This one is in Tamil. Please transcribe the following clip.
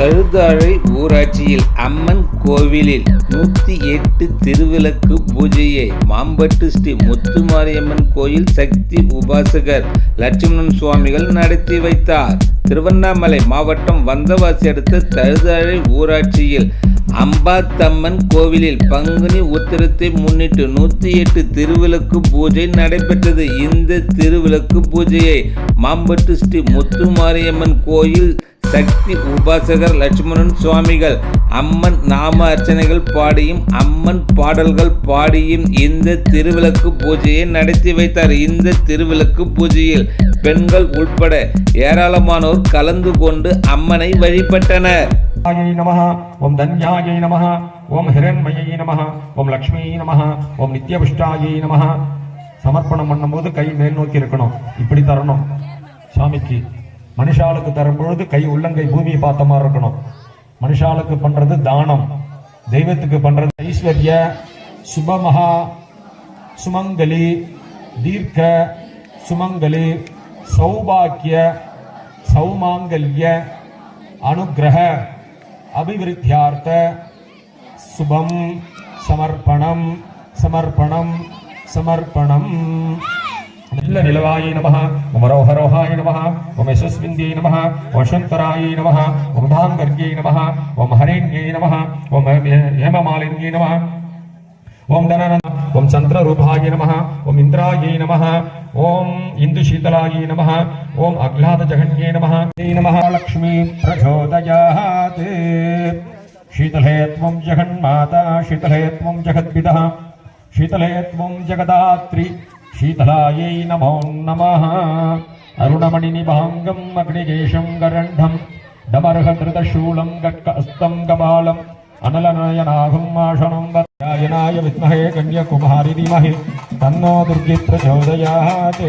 கழுதாழை ஊராட்சியில் அம்மன் கோவிலில் நூற்றி எட்டு திருவிளக்கு பூஜையை மாம்பட்டு ஸ்ரீ முத்துமாரியம்மன் கோயில் சக்தி உபாசகர் லட்சுமணன் சுவாமிகள் நடத்தி வைத்தார். திருவண்ணாமலை மாவட்டம் வந்தவாசி அடுத்த தழுதாழை ஊராட்சியில் அம்பாத்தம்மன் கோவிலில் பங்குனி உத்திரத்தை முன்னிட்டு நூற்றி எட்டு திருவிளக்கு பூஜை நடைபெற்றது. இந்த திருவிளக்கு பூஜையை மாம்பட்டு ஸ்ரீ முத்துமாரியம்மன் கோயில் சக்தி உபாசகர் லட்சுமணன் சுவாமிகள். அம்மன் நாம அர்ச்சனைகள் பாடியும் அம்மன் பாடல்கள் பாடியும் இந்த திருவிளக்கு பூஜையை நடத்தி வைத்தார். இந்த திருவிளக்கு பூஜையில் பெண்கள் உட்பட ஏராளமானோர் கலந்து கொண்டு அம்மனை வழிபட்டனர். ஓம் தன்யாயை நம ஓம் ஹிரண்மயை நம ஓம் லக்ஷ்மி நம ஓம் நித்யபுஷ்டாயை நம சமர்ப்பணம் பண்ணும்போது கை மேல் நோக்கி இருக்கணும். இப்படி தரணும். சாமிக்கு மனுஷாளுக்கு தரும் பொழுது கை உள்ளங்கை பூமியை பார்த்த மாதிரி இருக்கணும். மனுஷாளுக்கு பண்றது தானம். தெய்வத்துக்கு பண்றது ஐஸ்வர்ய சுபமகா சுமங்கலி தீர்க்க சுமங்கலி சௌபாக்கிய சௌமாங்கல்ய அனுகிரக அபிவிருத்தியார்த்த சுபம் சமர்ப்பணம் சமர்ப்பணம் சமர்ப்பணம். நல்ல நிலவாயை நம यशस्विन्द्यै नमः वसुन्तरायै नमः ॐ धाङ्गर्यै नमः ॐ हरेण्यै नमः ॐ हेममालिन्यै नमः ॐ धनन ॐ चन्द्ररूपाय नमः ॐ इन्द्रायै नमः ॐ इन्दुशीतलायै नमः ॐ अह्लादजघन्यै नमः नमः लक्ष्मी प्रचोदयात् शीतले त्वं जगन्माता शीतले त्वं जगद्भिदः शीतले त्वं जगदात्रि शीतलायै नमो नमः अरुणमणिनिभाङ्गम् अग्निकेशं गरण्ढम् डमर्हधृतशूलं गट्कस्तं गबालम् अनलनयनाघम् आशनं वत्यायनाय विद्महे कन्याकुमारि धीमहि तन्नो दुर्गे प्रचोदयात्